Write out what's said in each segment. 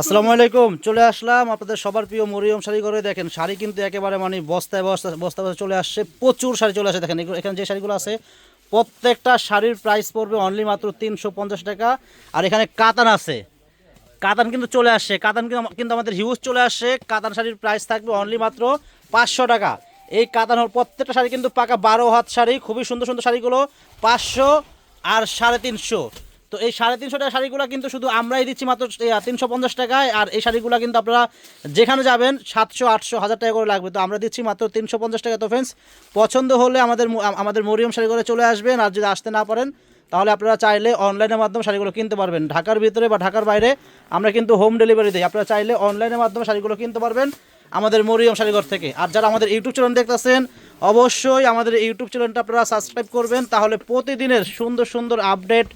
আসসালামু আলাইকুম, চলে আসলাম আপনাদের সবার প্রিয় মরিয়ম শাড়ি করে দেখেন শাড়ি কিন্তু একেবারে মানে বস্তায় বস্তা বস্তা বস্তা চলে আসছে, প্রচুর শাড়ি চলে আসে। দেখেন এখানে যে শাড়িগুলো আছে, প্রত্যেকটা শাড়ির প্রাইস পড়বে অনলি মাত্র তিনশো পঞ্চাশ টাকা। আর এখানে কাতান আছে। কাতান কিন্তু চলে আসছে, কাতান কিন্তু আমাদের হিউজ চলে আসছে। কাতান শাড়ির প্রাইস থাকবে অনলি মাত্র পাঁচশো টাকা। এই কাতান প্রত্যেকটা শাড়ি কিন্তু পাকা বারো হাত শাড়ি, খুবই সুন্দর সুন্দর শাড়িগুলো, পাঁচশো আর সাড়ে তিনশো। তো এই সাড়ে তিনশো টাকা শাড়িগুলো কিন্তু শুধু আমরাই দিচ্ছি মাত্র তিনশো পঞ্চাশ টাকায়। আর এই শাড়িগুলো কিন্তু আপনারা যেখানে যাবেন, সাতশো, আটশো, হাজার টাকা করে লাগবে। তো আমরা দিচ্ছি মাত্র তিনশো পঞ্চাশ টাকা তো ফ্রেন্ডস পছন্দ হলে আমাদের আমাদের মরিয়ম শাড়ি করে চলে আসবেন। আর যদি আসতে না পারেন, তাহলে আপনারা চাইলে অনলাইনের মাধ্যমে শাড়িগুলো কিনতে পারবেন। ঢাকার ভিতরে বা ঢাকার বাইরে আমরা কিন্তু হোম ডেলিভারি দিই। আপনারা চাইলে অনলাইনের মাধ্যমে শাড়িগুলো কিনতে পারবেন আমাদের মরিয়ম শাড়িঘর থেকে। আর যারা আমাদের ইউটিউব চ্যানেল দেখতেছেন অবশ্যই আমাদের ইউটিউব চ্যানেলটা আপনারা সাবস্ক্রাইব করবেন, তাহলে প্রতিদিনের সুন্দর সুন্দর আপডেট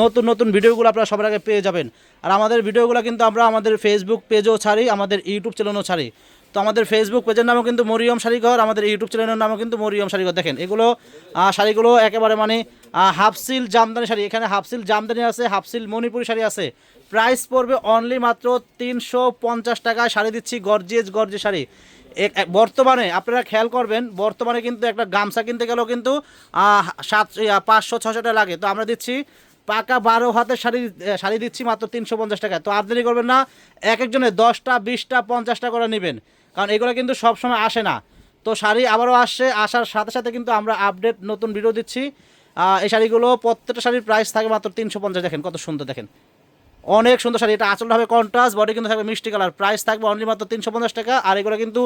নতুন নতুন ভিডিওগুলো আপনারা সবার আগে পেয়ে যাবেন। আর আমাদের ভিডিওগুলো কিন্তু আমরা আমাদের ফেসবুক পেজও ছাড়ি, আমাদের ইউটিউব চ্যানেলও ছাড়ি। তো আমাদের ফেসবুক পেজের নামও কিন্তু মরিয়ম শাড়িঘর আমাদের ইউটিউব চ্যানেলের নামও কিন্তু মরিয়ম শাড়িঘর দেখেন, এগুলো শাড়িগুলো একেবারে মানে হাফসিল জামদানি শাড়ি। এখানে হাফসিল জামদানি আছে, হাফসিল মণিপুরি শাড়ি আছে। প্রাইস পড়বে অনলি মাত্র তিনশো পঞ্চাশ টাকায় শাড়ি দিচ্ছি গর্জিয়াস গর্জে শাড়ি। বর্তমানে, আপনারা খেয়াল করবেন, বর্তমানে কিন্তু একটা গামছা কিনতে গেলেও কিন্তু সাত পাঁচশো ছশো টাকা লাগে। তো আমরা দিচ্ছি পাকা বারো হাতের শাড়ি শাড়ি দিচ্ছি মাত্র তিনশো পঞ্চাশ টাকায়। তো দেরি করবেন না, এক একজনের দশটা, বিশটা, পঞ্চাশটা করে নেবেন। কারণ এগুলো কিন্তু সবসময় আসে না। তো শাড়ি আবারও আসছে, আসার সাথে সাথে কিন্তু আমরা আপডেট, নতুন ভিডিও দিচ্ছি। এই শাড়িগুলো প্রত্যেকটা শাড়ির প্রাইস থাকে মাত্র তিনশো পঞ্চাশ। দেখেন কত সুন্দর দেখেন। অনেক সুন্দর শাড়ি। এটা আঁচলটা হবে কন্ট্রাস্ট বডি কিন্তু থাকবে মিষ্টি কালার প্রাইস থাকবে অনলি মাত্র তিনশো পঞ্চাশ টাকা। আর এগুলো কিন্তু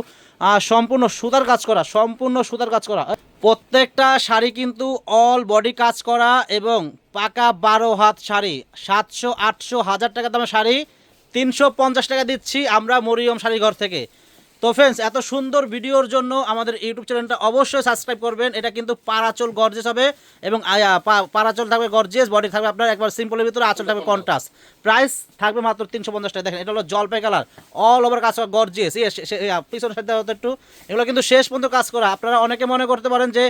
সম্পূর্ণ সুতার কাজ করা, সম্পূর্ণ সুতার কাজ করা। প্রত্যেকটা শাড়ি কিন্তু অল বডি কাজ করা এবং পাকা বারো হাত শাড়ি। সাতশো, আটশো, হাজার টাকা দামের শাড়ি। তিনশো পঞ্চাশ টাকা দিচ্ছি আমরা মরিয়ম শাড়ি ঘর থেকে। তো ফ্রেন্ডস এত সুন্দর ভিডিওর জন্য আমাদের ইউটিউব চ্যানেলটা অবশ্যই সাবস্ক্রাইব করবেন। এটা কিন্তু পারাচল গর্জেস হবে এবং পারাচল থাকবে গর্জেস বডি থাকবে আপনার একবার সিম্পলের ভিতরে আঁচল থাকবে কন্ট্রাস্ট প্রাইস থাকবে মাত্র তিনশো পঞ্চাশ টাকা। দেখেন, এটা হলো জলপাই কালার অল ওভার কাজ করা গর্জেস পিছনের সাথে একটু, এগুলো কিন্তু শেষ পর্যন্ত কাজ করা। আপনারা অনেকে মনে করতে পারেন যে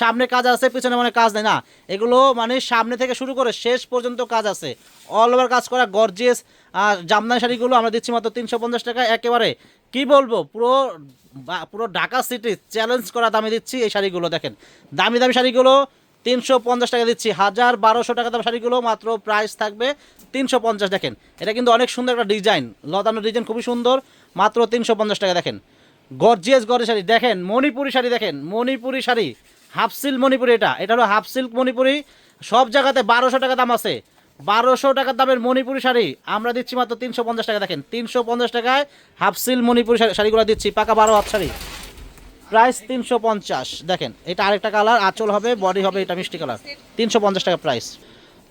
সামনে কাজ আছে, পিছনে মানে কাজ নেই। না, এগুলো মানে সামনে থেকে শুরু করে শেষ পর্যন্ত কাজ আছে। অল ওভার কাজ করা গর্জেস আর জামদানি শাড়িগুলো আমরা দিচ্ছি মাত্র তিনশো পঞ্চাশ টাকা। একেবারে কি বলব, পুরো পুরো ঢাকা সিটি চ্যালেঞ্জ করা দামে দিচ্ছি এই শাড়িগুলো, দেখেন। দামি দামি শাড়িগুলো তিনশো পঞ্চাশ টাকা দিচ্ছি। হাজার বারোশো টাকা দাম শাড়িগুলো মাত্র প্রাইস থাকবে তিনশো পঞ্চাশ, দেখেন। এটা কিন্তু অনেক সুন্দর একটা ডিজাইন লতানো ডিজাইন খুবই সুন্দর, মাত্র তিনশো পঞ্চাশ টাকা, দেখেন। গর্জিয়াস গর্জে শাড়ি, দেখেন, মণিপুরি শাড়ি, দেখেন, মণিপুরি শাড়ি হাফ সিল্ক মণিপুরি এটা এটা হলো হাফ সিল্ক মণিপুরি, সব জায়গাতে বারোশো টাকা দাম আছে। বারোশো টাকার দামের মণিপুরি শাড়ি। আমরা দিচ্ছি মাত্র তিনশো পঞ্চাশ টাকা। দেখেন, তিনশো পঞ্চাশ টাকায় হাফ সিল মণিপুরি শাড়ি- শাড়িগুলো দিচ্ছি, পাকা বারো হাত শাড়ি। প্রাইস তিনশো পঞ্চাশ। দেখেন, এটা আরেকটা কালার, আঁচল হবে, বডি হবে এটা মিষ্টি কালার। তিনশো পঞ্চাশ টাকা প্রাইস।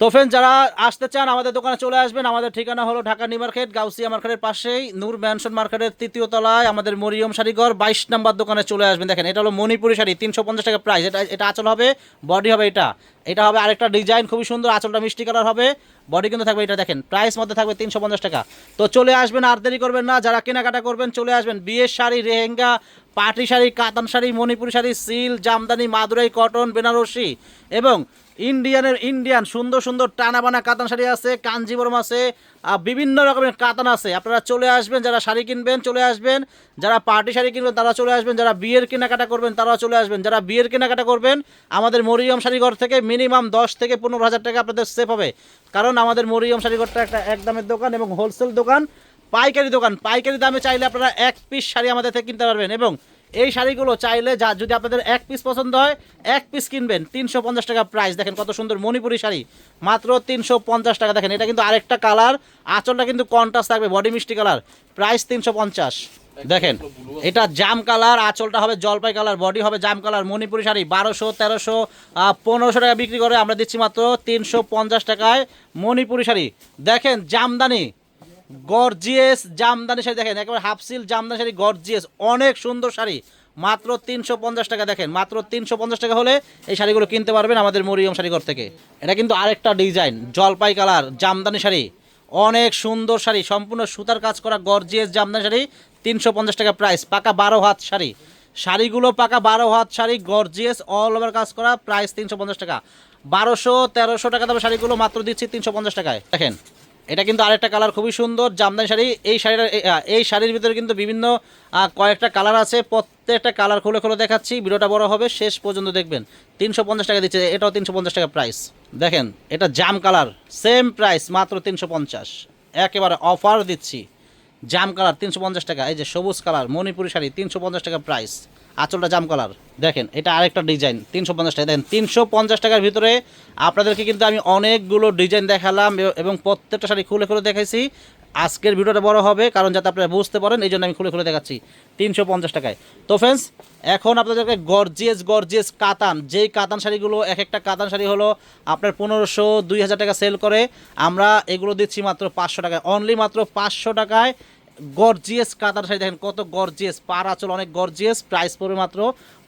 তো ফ্রেন্ড যারা আসতে চান, আমাদের দোকানে চলে আসবেন। আমাদের ঠিকানা হলো ঢাকা নিউ মার্কেট, গাউসিয়া মার্কেটের পাশেই। নূর ম্যানশন মার্কেটের তৃতীয় তলায় আমাদের মরিয়ম শাড়িঘর, বাইশ নাম্বার দোকানে চলে আসবেন। দেখেন, এটা হলো মণিপুরি শাড়ি, তিনশো পঞ্চাশ টাকা প্রাইস এটা এটা আঁচল হবে বডি হবে এটা। এটা হবে আরেকটা ডিজাইন খুবই সুন্দর, আঁচলটা মিষ্টি কালার হবে। বডি কিন্তু থাকবে এটা, দেখেন প্রাইস মধ্যে থাকবে তিনশো পঞ্চাশ টাকা। তো চলে আসবেন, আর দেরি করবেন না, যারা কেনাকাটা করবেন, চলে আসবেন। বিয়ের শাড়ি রেহেঙ্গা পাটি শাড়ি, কাতান শাড়ি, মণিপুরি শাড়ি সিল জামদানি, মাদুরাই, কটন, বেনারসি। এবং ইন্ডিয়ানের ইন্ডিয়ান সুন্দর সুন্দর টানাবানা কাতান শাড়ি আছে কাঞ্জিবরম আছে আহ, বিভিন্ন রকমের কাতান আছে। আপনারা চলে আসবেন যারা শাড়ি কিনবেন চলে আসবেন যারা পার্টি শাড়ি কিনবেন তারা চলে আসবেন যারা বিয়ের কেনাকাটা করবেন তারা চলে আসবেন। যারা বিয়ের কেনাকাটা করবেন আমাদের মরিয়ম শাড়িঘর থেকে মিনিমাম দশ থেকে পনেরো হাজার টাকা আপনাদের সেফ হবে। কারণ আমাদের মরিয়ম শাড়িঘরটা একটা একদমের দোকান এবং হোলসেল দোকান পাইকারি দোকান। পাইকারি দামে চাইলে আপনারা এক পিস শাড়ি আমাদের থেকে কিনতে পারবেন এবং এই শাড়িগুলো চাইলে যা যদি আপনাদের এক পিস পছন্দ হয়, এক পিস কিনবেন, তিনশো পঞ্চাশ টাকা প্রাইস দেখেন কত সুন্দর মণিপুরি শাড়ি। মাত্র তিনশো পঞ্চাশ টাকা। দেখেন, এটা কিন্তু আরেকটা কালার আঁচলটা কিন্তু কন্ট্রাস্ট থাকবে বডি মিষ্টি কালার প্রাইস তিনশো পঞ্চাশ। দেখেন, এটা জাম কালার আঁচলটা হবে জলপাই কালার বডি হবে জাম কালার মণিপুরি শাড়ি। বারোশো, তেরোশো পনেরোশো টাকা বিক্রি করে আমরা দিচ্ছি মাত্র তিনশো পঞ্চাশ টাকায় মণিপুরি শাড়ি। দেখেন, জামদানি। গর্জিয়াস জামদানি শাড়ি দেখেন, একেবারে হাফ সিল জামদানি শাড়ি, গর্জিয়াস, অনেক সুন্দর শাড়ি। মাত্র তিনশো পঞ্চাশ টাকা দেখেন, মাত্র তিনশো পঞ্চাশ টাকা হলে এই শাড়িগুলো কিনতে পারবেন আমাদের মরিয়ম শাড়িঘর থেকে। এটা কিন্তু আরেকটা ডিজাইন, জলপাই কালার জামদানি শাড়ি। অনেক সুন্দর শাড়ি, সম্পূর্ণ সুতার কাজ করা গর্জিয়াস জামদানি শাড়ি, তিনশো পঞ্চাশ টাকা প্রাইস পাকা বারো হাত শাড়ি। শাড়িগুলো পাকা বারো হাত শাড়ি, গর্জিয়াস অল ওভার কাজ করা প্রাইস তিনশো পঞ্চাশ টাকা। বারোশো তেরোশো টাকা দামের শাড়িগুলো মাত্র দিচ্ছি তিনশো পঞ্চাশ টাকায়। দেখেন এটা কিন্তু আরেকটা কালার খুবই সুন্দর, জামদানি শাড়ি। এই শাড়িটা এই- শাড়ির ভিতরে কিন্তু বিভিন্ন কয়েকটা কালার আছে। প্রত্যেকটা কালার খুলে খুলে দেখাচ্ছি। ভিডিওটা বড় হবে, শেষ পর্যন্ত দেখবেন। তিনশো পঞ্চাশ টাকা দিচ্ছে, এটাও তিনশো পঞ্চাশ টাকা প্রাইস দেখেন, এটা জাম কালার সেম প্রাইস মাত্র তিনশো পঞ্চাশ। একেবারে অফার দিচ্ছি। জাম কালার তিনশো পঞ্চাশ টাকা। এই যে সবুজ কালার মণিপুরি শাড়ি, তিনশো পঞ্চাশ টাকা প্রাইস আঁচলটা জাম কালার দেখেন, এটা আরেকটা ডিজাইন তিনশো পঞ্চাশ টাকা। দেখেন, তিনশো পঞ্চাশ টাকার ভিতরে আপনাদেরকে কিন্তু আমি অনেকগুলো ডিজাইন দেখালাম এবং প্রত্যেকটা শাড়ি খুলে খুলে দেখাইছি। আজকের ভিডিওটা বড় হবে, কারণ যাতে আপনারা বুঝতে পারেন, এই জন্য আমি খুলে খুলে দেখাচ্ছি তিনশো পঞ্চাশ টাকায়। তো ফ্রেন্ডস এখন আপনাদেরকে গর্জিয়াস গর্জিয়াস কাতান, যেই কাতান শাড়িগুলো এক একটা কাতান শাড়ি হলো আপনার পনেরোশো, দুই হাজার টাকা সেল করে। আমরা এগুলো দিচ্ছি মাত্র পাঁচশো টাকায় অনলি মাত্র পাঁচশো টাকায় গর্জিয়াস কাতার শাড়ি দেখেন কত গর্জিয়াস পার আঁচল অনেক গর্জিয়াস প্রাইস পড়বে মাত্র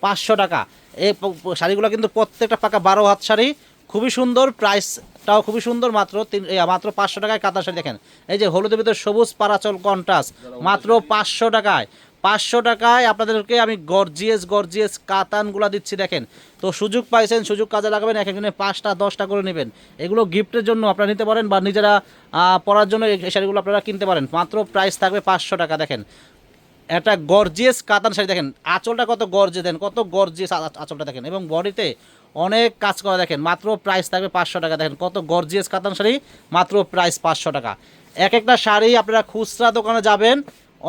পাঁচশো টাকা। এই শাড়িগুলো কিন্তু প্রত্যেকটা পাকা বারো হাত শাড়ি খুবই সুন্দর প্রাইসটাও খুবই সুন্দর মাত্র তিন মাত্র পাঁচশো টাকায় কাতার শাড়ি দেখেন। এই যে হলুদের ভিতরে সবুজ পারাচল কন্ট্রাস্ট মাত্র পাঁচশো টাকায়। পাঁচশো টাকায় আপনাদেরকে আমি গর্জিয়াস গর্জিয়াস কাতানগুলো দিচ্ছি, দেখেন। তো সুযোগ পাইছেন, সুযোগ কাজে লাগাবেন, এক একজনে পাঁচটা, দশটা করে নেবেন। এগুলো গিফটের জন্য আপনারা নিতে পারেন বা নিজেরা পরার জন্য এই শাড়িগুলো আপনারা কিনতে পারেন। মাত্র প্রাইস থাকবে পাঁচশো টাকা, দেখেন। একটা গর্জিয়াস কাতান শাড়ি, দেখেন, আঁচলটা কত গর্জে দেন কত গর্জিয়াস আঁচলটা, দেখেন। এবং বডিতে অনেক কাজ করা, দেখেন, মাত্র প্রাইস থাকবে পাঁচশো টাকা, দেখেন, কত গর্জিয়াস কাতান শাড়ি, মাত্র প্রাইস পাঁচশো টাকা। এক একটা শাড়ি আপনারা খুচরা দোকানে যাবেন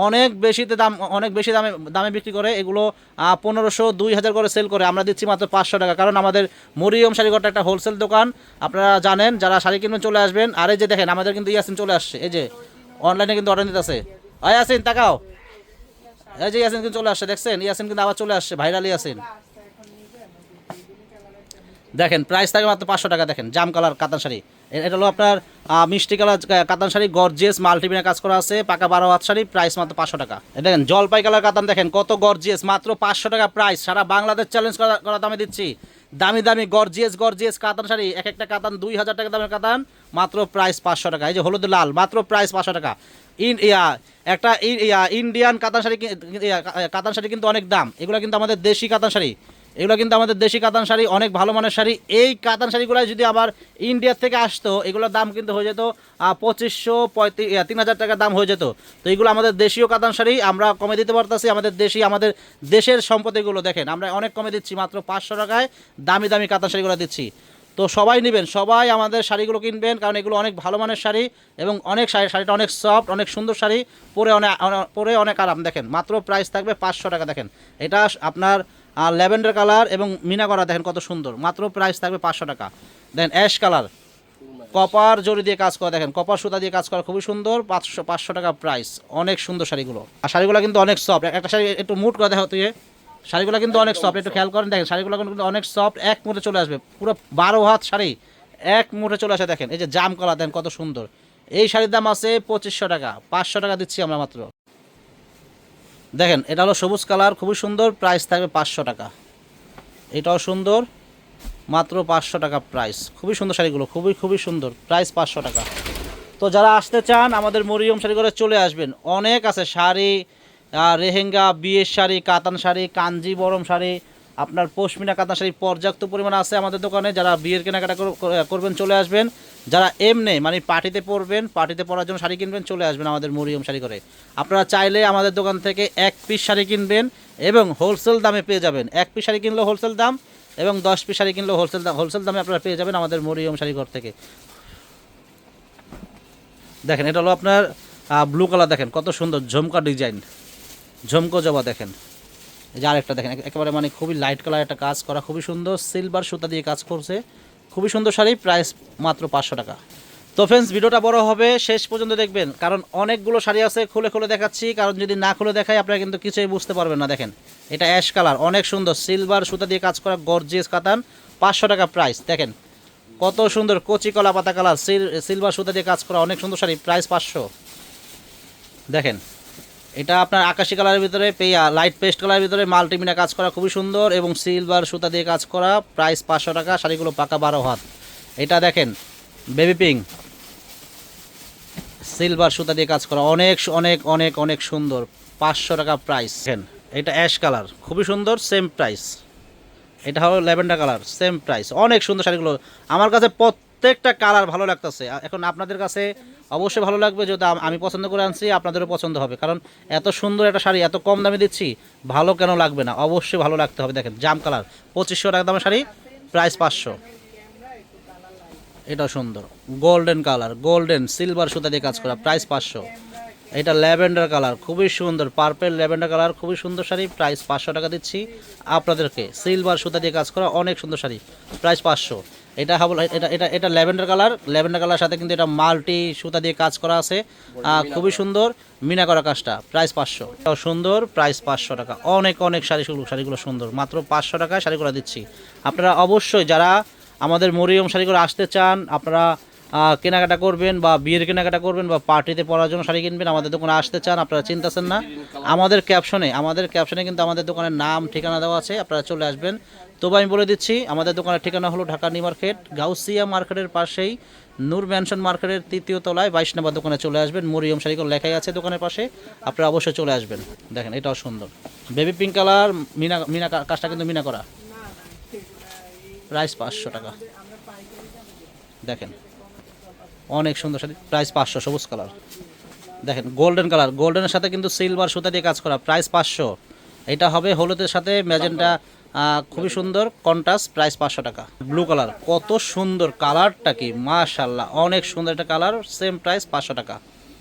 অনেক বেশিতে দাম, অনেক বেশি দামে দামে বিক্রি করে। এগুলো পনেরোশো, দুই হাজার করে সেল করে। আমরা দিচ্ছি মাত্র পাঁচশো টাকা। কারণ আমাদের মরিয়ম শাড়িঘরটা একটা হোলসেল দোকান। আপনারা জানেন, যারা শাড়ি কিনবেন চলে আসবেন। আর এই যে দেখেন, আমাদের কিন্তু ইয়াসিন চলে আসছে। এই যে অনলাইনে কিন্তু অর্ডার নিতে আছে আয় ইয়াসিন, তাকাও। এই যে ইয়াসিন কিন্তু চলে আসছে, দেখছেন? ইয়াসিন কিন্তু আবার চলে আসছে ভাইরাল ইয়াসিন। দেখেন প্রাইস থাকে মাত্র পাঁচশো টাকা, দেখেন, জাম কালার কাতান শাড়ি। এটা হলো আপনার মিষ্টি কালার কাতান শাড়ি গর্জিয়াস মাল্টিমিনা কাজ করা আছে, পাকা বারো হাত শাড়ি প্রাইস মাত্র পাঁচশো টাকা। দেখেন, জলপাই কালার কাতান দেখেন, কত গর্জিয়াস মাত্র পাঁচশো টাকা প্রাইস সারা বাংলাদেশ চ্যালেঞ্জ করা দামে দিচ্ছি। দামি দামি গর্জিয়াস গর্জিয়াস কাতান শাড়ি, এক একটা কাতান দুই হাজার টাকা দামের কাতান, মাত্র প্রাইস পাঁচশো টাকা। এই যে হলুদ লাল, মাত্র প্রাইস পাঁচশো টাকা। ইন ইয়া, একটা ইন্ডিয়ান কাতান শাড়ি কাতান শাড়ি কিন্তু অনেক দাম। এগুলো কিন্তু আমাদের দেশি কাতান শাড়ি। এগুলো কিন্তু আমাদের দেশি কাতান শাড়ি, অনেক ভালো মানের শাড়ি। এই কাতান শাড়িগুলো যদি আবার ইন্ডিয়া থেকে আসতো, এগুলোর দাম কিন্তু হয়ে যেত পঁচিশশো পঁয়ত্রিশ তিন হাজার টাকার দাম হয়ে যেত। তো এগুলো আমাদের দেশীয় কাতান শাড়ি, আমরা কমে দিতে পারতেছি, আমাদের দেশি, আমাদের দেশের সম্পত্তিগুলো। দেখেন, আমরা অনেক কমে দিচ্ছি, মাত্র পাঁচশো টাকায় দামি দামি কাতান শাড়িগুলো দিচ্ছি। তো সবাই নেবেন, সবাই আমাদের শাড়িগুলো কিনবেন, কারণ এগুলো অনেক ভালো মানের শাড়ি এবং অনেক শাড়ি শাড়িটা অনেক সফট, অনেক সুন্দর শাড়ি, পরে অনেক- পরে অনেক আরাম। দেখেন, মাত্র প্রাইস থাকবে পাঁচশো টাকা। দেখেন, এটা আপনার ল্যাভেন্ডার কালার এবং মিনা করা দেখেন কত সুন্দর। মাত্র প্রাইস থাকবে পাঁচশো টাকা। দেন অ্যাশ কালার কপার জরি দিয়ে কাজ করা দেখেন, কপার সুতা দিয়ে কাজ করা খুবই সুন্দর, পাঁচশো পাঁচশো টাকা প্রাইস অনেক সুন্দর শাড়িগুলো। আর শাড়িগুলো কিন্তু অনেক সফট একটা শাড়ি একটু মুট করে দেখা তুই শাড়িগুলো কিন্তু অনেক সফট একটু খেয়াল করেন দেখেন, শাড়িগুলো কিন্তু অনেক সফট এক মুঠে চলে আসবে। পুরো বারো হাত শাড়ি। এক মুঠে চলে আসে দেখেন। এই যে জাম কলা দেন কত সুন্দর। এই শাড়ির দাম আছে পঁচিশশো টাকা। পাঁচশো টাকা দিচ্ছি আমরা মাত্র। দেখেন, এটা হলো সবুজ কালার, খুবই সুন্দর প্রাইস থাকবে পাঁচশো টাকা। এটাও সুন্দর, মাত্র পাঁচশো টাকা প্রাইস খুবই সুন্দর শাড়িগুলো, খুবই খুবই সুন্দর প্রাইস পাঁচশো টাকা। তো যারা আসতে চান, আমাদের মরিয়ম শাড়ি করে চলে আসবেন। অনেক আছে শাড়ি রেহেঙ্গা, বিয়ের শাড়ি, কাতান শাড়ি, কাঞ্জি বরম শাড়ি, আপনার পশমিনা কাতান শাড়ি পর্যাপ্ত পরিমাণ আছে আমাদের দোকানে। যারা বিয়ের কেনাকাটা কর- কর- করবেন, চলে আসবেন। যারা এমনি মানে পার্টিতে পরবেন, পার্টিতে পরার জন্য শাড়ি কিনবেন, চলে আসবেন আমাদের মরিয়ম শাড়ি করে। আপনারা চাইলে আমাদের দোকান থেকে এক পিস শাড়ি কিনবেন এবং হোলসেল দামে পেয়ে যাবেন। এক পিস শাড়ি কিনলেও হোলসেল দাম এবং দশ পিস শাড়ি কিনলেও হোলসেল দাম হোলসেল দামে আপনারা পেয়ে যাবেন আমাদের মরিয়ম শাড়ি ঘর থেকে। দেখেন, এটা হলো আপনার ব্লু কালার দেখেন, কত সুন্দর ঝুমকা ডিজাইন ঝুমকো জবা দেখেন। যে আরেকটা দেখেন, একেবারে মানে খুবই লাইট কালার একটা কাজ করা, খুবই সুন্দর সিলভার সুতা দিয়ে কাজ করছে। খুবই সুন্দর শাড়ি প্রাইস মাত্র পাঁচশো টাকা। তো ফ্রেন্ডস ভিডিওটা বড় হবে, শেষ পর্যন্ত দেখবেন, কারণ অনেকগুলো শাড়ি আছে, খুলে খুলে দেখাচ্ছি, কারণ যদি না খুলে দেখাই, আপনারা কিন্তু কিছুই বুঝতে পারবেন না, দেখেন। এটা অ্যাশ কালার অনেক সুন্দর সিলভার সুতা দিয়ে কাজ করা গর্জিয়াস কাতান, পাঁচশো টাকা প্রাইস দেখেন। কত সুন্দর কচি কলা পাতা কালার সিলভার সুতা দিয়ে কাজ করা অনেক সুন্দর শাড়ি প্রাইস পাঁচশো। দেখেন। এটা আপনার আকাশি কালারের ভিতরে পেয়া লাইট পেস্ট কালারের ভিতরে মাল্টিমিনা কাজ করা খুবই সুন্দর এবং সিলভার সুতা দিয়ে কাজ করা প্রাইস পাঁচশো টাকা, শাড়িগুলো পাকা বারো হাত। এটা দেখেন বেবি পিঙ্ক সিলভার সুতা দিয়ে কাজ করা, অনেক অনেক অনেক অনেক সুন্দর, পাঁচশো টাকা প্রাইস দেখেন, এটা অ্যাশ কালার খুবই সুন্দর সেম প্রাইস এটা হলো ল্যাভেন্ডার কালার সেম প্রাইস অনেক সুন্দর শাড়িগুলো। আমার কাছে প্রত্যেকটা কালার ভালো লাগতেছে। এখন আপনাদের কাছে অবশ্যই ভালো লাগবে যেহেতু আমি পছন্দ করে আনছি, আপনাদেরও পছন্দ হবে। কারণ এত সুন্দর একটা শাড়ি, এত কম দামে দিচ্ছি, ভালো কেন লাগবে না? অবশ্যই ভালো লাগতে হবে। দেখেন, জাম কালার, পঁচিশশো টাকা দামের শাড়ি প্রাইস পাঁচশো। এটাও সুন্দর। গোল্ডেন কালার গোল্ডেন সিলভার সুতা দিয়ে কাজ করা প্রাইস পাঁচশো। এটা ল্যাভেন্ডার কালার, খুবই সুন্দর পার্পেল ল্যাভেন্ডার কালার, খুবই সুন্দর শাড়ি প্রাইস পাঁচশো টাকা দিচ্ছি। আপনাদেরকে সিলভার সুতা দিয়ে কাজ করা, অনেক সুন্দর শাড়ি প্রাইস পাঁচশো। এটা হাবল এটা এটা এটা ল্যাভেন্ডার কালার। ল্যাভেন্ডার কালার সাথে কিন্তু এটা মাল্টি সুতা দিয়ে কাজ করা আছে। খুবই সুন্দর। মিনা করা কাজটা প্রাইস পাঁচশো। সুন্দর প্রাইস পাঁচশো টাকা। অনেক অনেক শাড়িগুলো শাড়িগুলো সুন্দর। মাত্র পাঁচশো টাকায় শাড়িগুলো দিচ্ছি। আপনারা অবশ্যই যারা আমাদের মরিয়ম শাড়িগুলো আসতে চান আপনারা কেনাকাটা করবেন বা বিয়ের কেনাকাটা করবেন বা পার্টিতে পড়ার জন্য শাড়ি কিনবেন, আমাদের দোকানে আসতে চান, আপনারা চিন্তাছেন না। আমাদের ক্যাপশনে আমাদের ক্যাপশনে কিন্তু আমাদের দোকানের নাম, ঠিকানা দেওয়া আছে, আপনারা চলে আসবেন। তবু আমি বলে দিচ্ছি, আমাদের দোকানের ঠিকানা হলো ঢাকা নিউ মার্কেট, গাউসিয়া মার্কেটের পাশেই নূর ম্যানশন মার্কেটের তৃতীয় তলায় বাইশ নম্বর দোকানে চলে আসবেন। মরিয়ম শাড়িগুলো লেখাই আছে দোকানের পাশে, আপনারা অবশ্যই চলে আসবেন। দেখেন, এটাও সুন্দর। বেবি পিঙ্ক কালার মিনা মিনা কাজটা কিন্তু মিনা করা। প্রাইস পাঁচশো টাকা। দেখেন। অনেক সুন্দর শাড়ি প্রাইস পাঁচশো, সবুজ কালার দেখেন গোল্ডেন কালার গোল্ডেনের সাথে কিন্তু সিলভার সুতা দিয়ে কাজ করা প্রাইস পাঁচশো। এটা হবে হলুদের সাথে ম্যাজেন্টা খুবই সুন্দর কন্ট্রাস্ট প্রাইস পাঁচশো টাকা। ব্লু কালার কত সুন্দর কালারটা কি মাশাল্লাহ অনেক সুন্দর একটা কালার সেম প্রাইস পাঁচশো টাকা।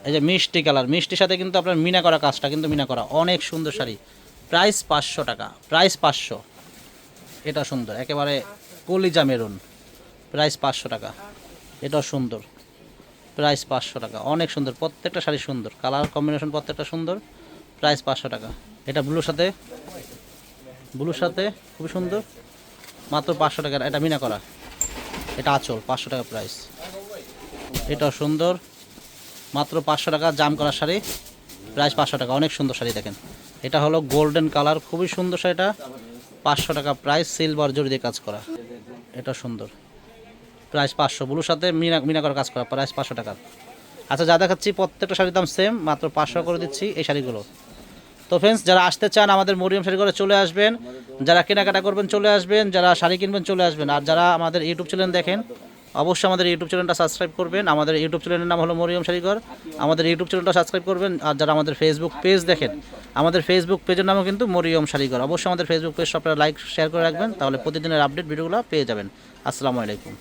এই যে মিষ্টি কালার মিষ্টির সাথে কিন্তু আপনার মিনা করা কাজটা কিন্তু মিনা করা, অনেক সুন্দর শাড়ি। প্রাইস পাঁচশো টাকা প্রাইস পাঁচশো। এটা সুন্দর, একেবারে কলিজা মেরুন প্রাইস পাঁচশো টাকা। এটাও সুন্দর। প্রাইস পাঁচশো টাকা। অনেক সুন্দর, প্রত্যেকটা শাড়ি সুন্দর। কালার কম্বিনেশন প্রত্যেকটা সুন্দর, প্রাইস পাঁচশো টাকা। এটা ব্লুর সাথে ব্লুর সাথে খুবই সুন্দর। মাত্র পাঁচশো টাকা, এটা মিনা করা। এটা আচল, পাঁচশো টাকা প্রাইস। এটাও সুন্দর। মাত্র পাঁচশো টাকা জাম করা শাড়ি, প্রাইস পাঁচশো টাকা। অনেক সুন্দর শাড়ি, দেখেন। এটা হলো গোল্ডেন কালার, খুবই সুন্দর শাড়িটা। পাঁচশো টাকা প্রাইস, সিলভার জড়ি দিয়ে কাজ করা। এটা সুন্দর। প্রাইস পাঁচশো। ব্লুর সাথে মিনা মিনা করা কাজ করা, প্রাইস পাঁচশো টাকা। আচ্ছা যা দেখাচ্ছি, প্রত্যেকটা শাড়ির দাম সেম মাত্র পাঁচশো করে দিচ্ছি এই শাড়িগুলো। তো ফ্রেন্ডস যারা আসতে চান আমাদের মরিয়ম শাড়ি করে চলে আসবেন, যারা কেনাকাটা করবেন চলে আসবেন, যারা শাড়ি কিনবেন চলে আসবেন, আর যারা আমাদের ইউটিউব চ্যানেল দেখেন, অবশ্যই আমাদের ইউটিউব চ্যানেলটা সাবস্ক্রাইব করবেন। আমাদের ইউটিউব চ্যানেলের নাম হলো মরিয়ম শাড়িঘর আমাদের ইউটিউব চ্যানেলটা সাবস্ক্রাইব করবেন, আর যারা আমাদের ফেসবুক পেজ দেখেন, আমাদের ফেসবুক পেজের নামও কিন্তু মরিয়ম শাড়িঘর অবশ্যই আমাদের ফেসবুক পেজ আপনারা লাইক শেয়ার করে রাখবেন, তাহলে প্রতিদিনের আপডেট ভিডিওগুলো পেয়ে যাবেন। আসসালামু আলাইকুম।